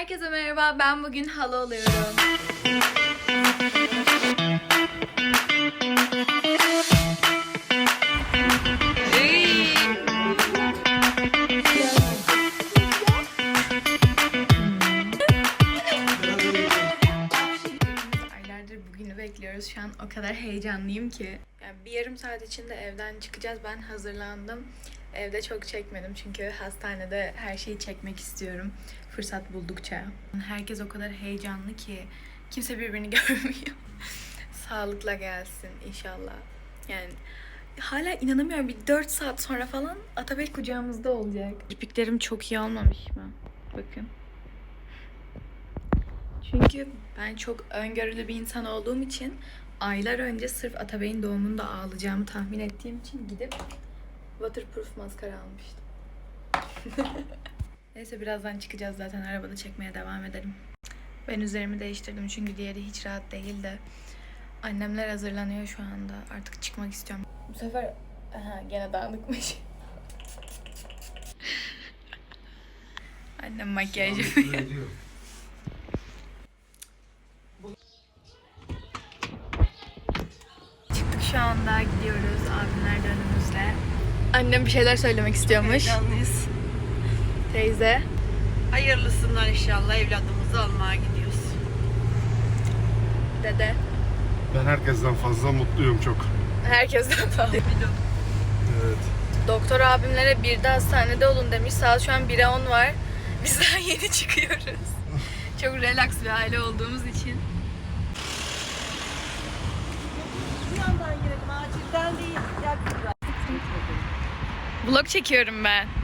Herkese merhaba. Ben bugün hala oluyorum. Bekliyoruz. Şu an o kadar heyecanlıyım ki. Yani bir yarım saat içinde evden çıkacağız. Ben hazırlandım. Evde çok çekmedim çünkü hastanede her şeyi çekmek istiyorum. Fırsat buldukça. Herkes o kadar heyecanlı ki kimse birbirini görmüyor. Sağlıkla gelsin inşallah. Yani hala inanamıyorum. Bir 4 saat sonra falan Atabey kucağımızda olacak. Kirpiklerim çok iyi olmamış mı? Bakın. Çünkü ben çok öngörülü bir insan olduğum için aylar önce sırf Atabey'in doğumunda ağlayacağımı tahmin ettiğim için gidip waterproof maskara almıştım. Neyse birazdan çıkacağız zaten arabada çekmeye devam edelim. Ben üzerimi değiştirdim çünkü diğeri hiç rahat değildi. Annemler hazırlanıyor şu anda. Artık çıkmak istiyorum. Bu sefer aha, gene dağınıkmış. Annem makyaj yapıyor. Çıktık şu anda gidiyoruz abimler de önümüzde. Annem bir şeyler söylemek istiyormuş. Heyecanlıyız. Teyze. Hayırlısından inşallah evladımızı almaya gidiyoruz. Dede. Ben herkesten fazla mutluyum çok. Herkesten fazla. Evet. Doktor abimlere bir de hastanede olun demiş. Saat şu an 1'e 10 var. Biz daha yeni çıkıyoruz. Çok relax bir aile olduğumuz için. Yandan girelim acilden değil. Vlog çekiyorum ben.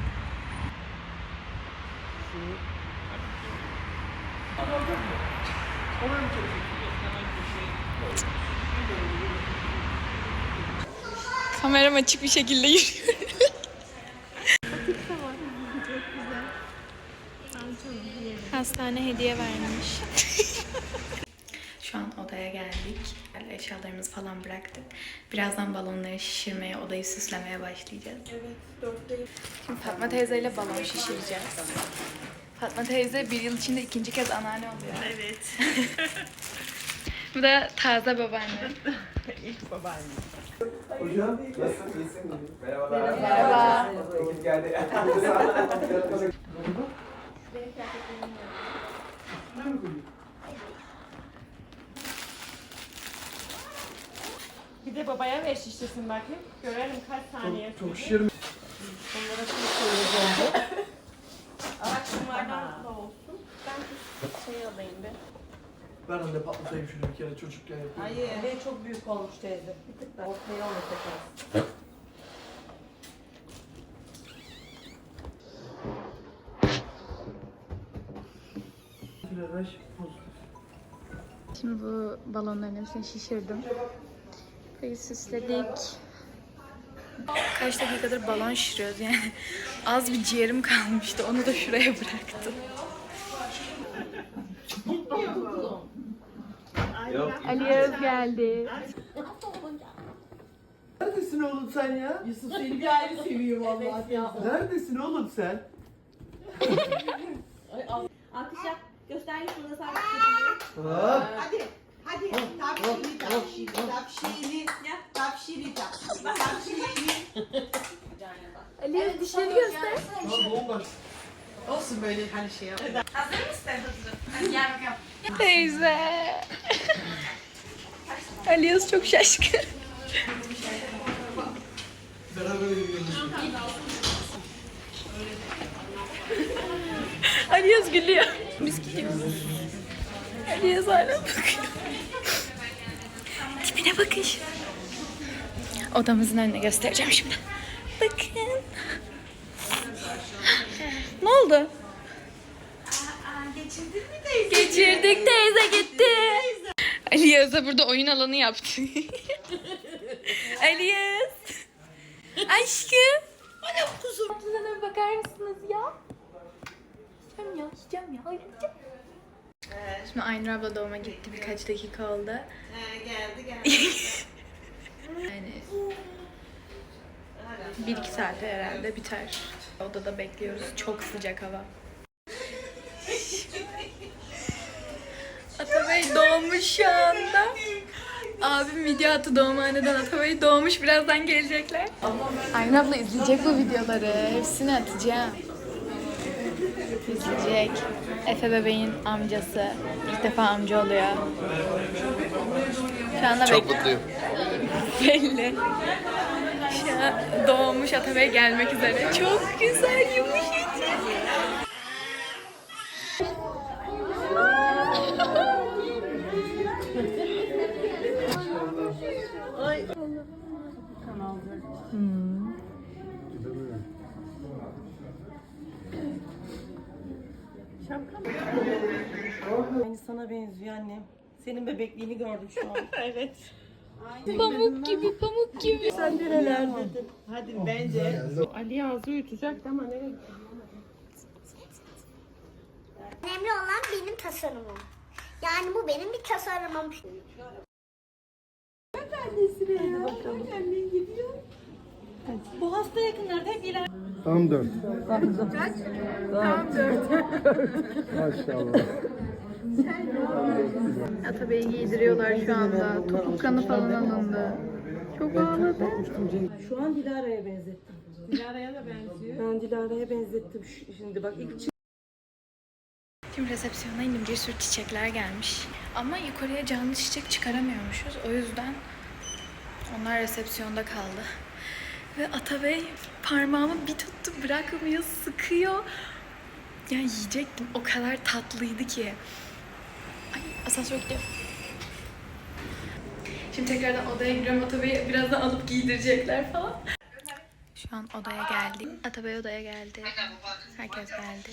Kameram açık bir şekilde yürüyor. Hastane hediye vermiş. Şu an odaya geldik. Eşyalarımızı falan bıraktık. Birazdan balonları şişirmeye, odayı süslemeye başlayacağız. Şimdi Fatma teyzeyle balon şişireceğiz. Fatma teyze bir yıl içinde ikinci kez anneanne oluyor. Evet. Bu da taze babaanne. İlk babaanne. Hocam nasılsın? İyisin mi? Merhabalar. Merhaba. Ekip geldi. Bir de babaya ver şişlesin bakayım. Görelim kaç saniye Çok sürecek. şişir mi? Bunlara şimdi koyacağım. Araç bunlardan da olsun. Ben şu şey alayım bir. Ben de patlatayım şunu bir kere çocukken yapıyorum. Hayır. Evet çok büyük olmuş teyze. Bir tık da ortaya onu tekrar. Flash pozitif. Şimdi bu balonların hepsini şişirdim. Peki süsledik. Kaç dakikadır balon şişiriyoruz yani. Az bir ciğerim kalmıştı. Onu da şuraya bıraktım. Ali Yağız geldi. Neredesin oğlum sen ya? Yusuf seni bir ayrı seviyor vallahi. ya. Neredesin oğlum sen? Alkış yap. Göster yapılıyor. Hop. Hadi. Hadi. Tapşiri, tapşiri, tapşiri, tapşiri, tapşiri, tapşiri. Ali dişleri göster. Lan bomba. Olsun böyle hani şey yap. Teyze. Ali Yağız çok şaşkın. Ali Yağız gülüyor. Biz gidiyoruz. Ali Yağız hala bakıyor. Tipine bakın. Odamızın önüne göstereceğim şimdi. Bakın. Ne oldu? Geçirdik teyze gitti. Ali Yağız'a burada oyun alanı yaptı. Ali Yağız. Aşkım. Anam kuzum. Tadına bakar mısınız ya? Yiyeceğim ya, yiyeceğim ya. Yiyeceğim. Şimdi Aynur abla doğuma gitti. Birkaç dakika oldu. He, geldi geldi. Yani bir iki saate herhalde biter. Odada bekliyoruz. Çok sıcak hava. Şu anda. Abim video attı doğumhaneden Atabey doğmuş birazdan gelecekler. Aylin abla izleyecek bu videoları. Hepsini atacağım. İzleyecek. Efe bebeğin amcası. İlk defa amca oluyor. Şu anda Çok bekle- mutluyum. belli. Şu an doğmuş Atabey gelmek üzere. Çok güzel yumuşacık. Aynı sana benziyor annem. Senin bebekliğini gördüm şu an. evet. Pamuk gibi, pamuk gibi. Sen nerelerdeydin? Hadi bence. Ali Yazı uyutacaktı ama nereye Önemli olan benim tasarımım. Yani bu benim bir tasarımım. Bu hasta yakınlarda hep iler. Tam dört. Kaç? Tam dört. Maşallah. Atabey'i giydiriyorlar şu anda. Topuk kanı falan alındı. Çok ağladı. Şu an Dilara'ya benzettim. Dilara'ya da benziyor. Ben Dilara'ya benzettim şimdi bak ilk Şimdi resepsiyona indim. Bir sürü çiçekler gelmiş. Ama yukarıya canlı çiçek çıkaramıyormuşuz. O yüzden onlar resepsiyonda kaldı. Ve Atabey parmağımı bir tuttu bırakmıyor, sıkıyor. Ya yiyecektim. O kadar tatlıydı ki. Ay asansör gidiyor. Şimdi tekrardan odaya giriyorum. Atabey'i birazdan alıp giydirecekler falan. Şu an odaya geldik. Atabey odaya geldi. Herkes geldi.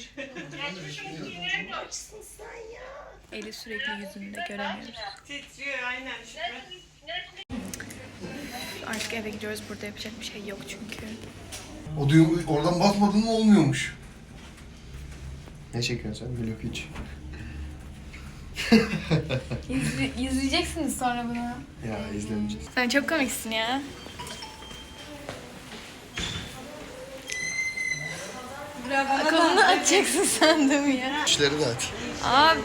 Eli sürekli yüzünde göremiyoruz. Titriyor aynen Artık eve gidiyoruz. Burada yapacak bir şey yok çünkü. O diyor oradan basmadın mı olmuyormuş. Ne çekiyorsun sen? Vlog hiç. İzle, izleyeceksiniz sonra bunu. Ya izlemeyeceğiz. Sen çok komiksin ya. Kolunu atacaksın sandım ya. İşleri de aç. Abi.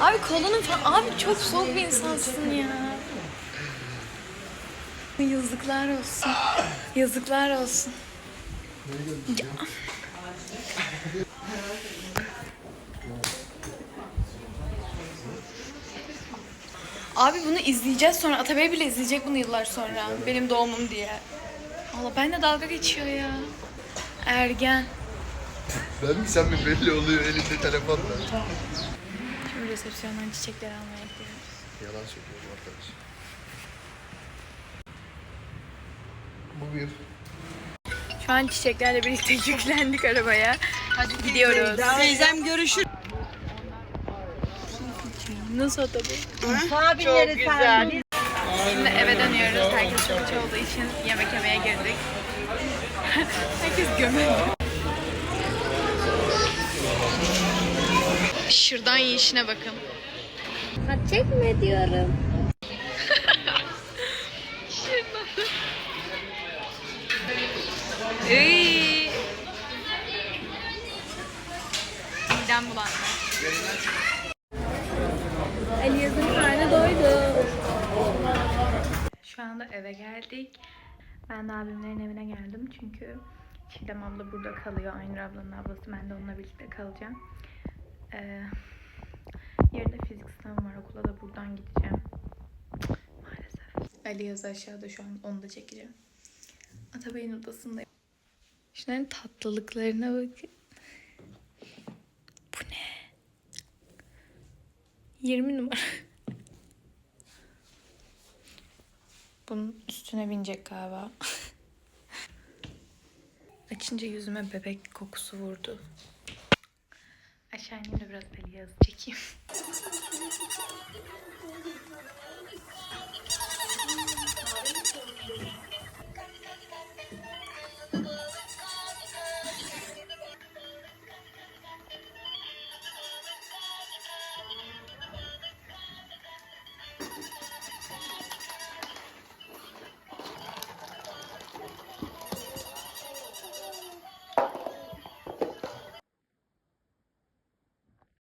Abi kolunun falan... Abi çok soğuk bir insansın ya. Yazıklar olsun. Yazıklar olsun. Abi bunu izleyeceğiz sonra. Atabey bile izleyecek bunu yıllar sonra. Benim doğumum diye. Allah benimle dalga geçiyor ya. Ergen. Ben mi sen mi belli oluyor elinde telefonla. Şimdi resepsiyondan çiçekleri almaya gidiyoruz. Yalan söylüyorum arkadaş. Bir. Şu an çiçeklerle birlikte yüklendik arabaya. Hadi gidiyoruz. Teyzem görüşür. Nasıl tabii? Çok güzel. Şimdi eve dönüyoruz. Herkes çok olduğu için yemek yemeye girdik. Herkes gömüyor. Şırdan yiyişine bakın. Çekme diyorum. Iy. Midem bulandı. Ali Yaz'ın karnı doydu. Şu anda eve geldik. Ben de abimlerin evine geldim çünkü Çiğdem abla burada kalıyor. Aynur ablanın ablası. Ben de onunla birlikte kalacağım. Ee, yarın da fizik sınavım var. Okula da buradan gideceğim. Maalesef. Ali Yaz aşağıda şu an. Onu da çekeceğim. Atabey'in odasındayım. Şunların tatlılıklarına bakın. Bu ne? 20 numara. Bunun üstüne binecek galiba. Açınca yüzüme bebek kokusu vurdu. Aşağı ineyim biraz Ali Yaz'ı çekeyim.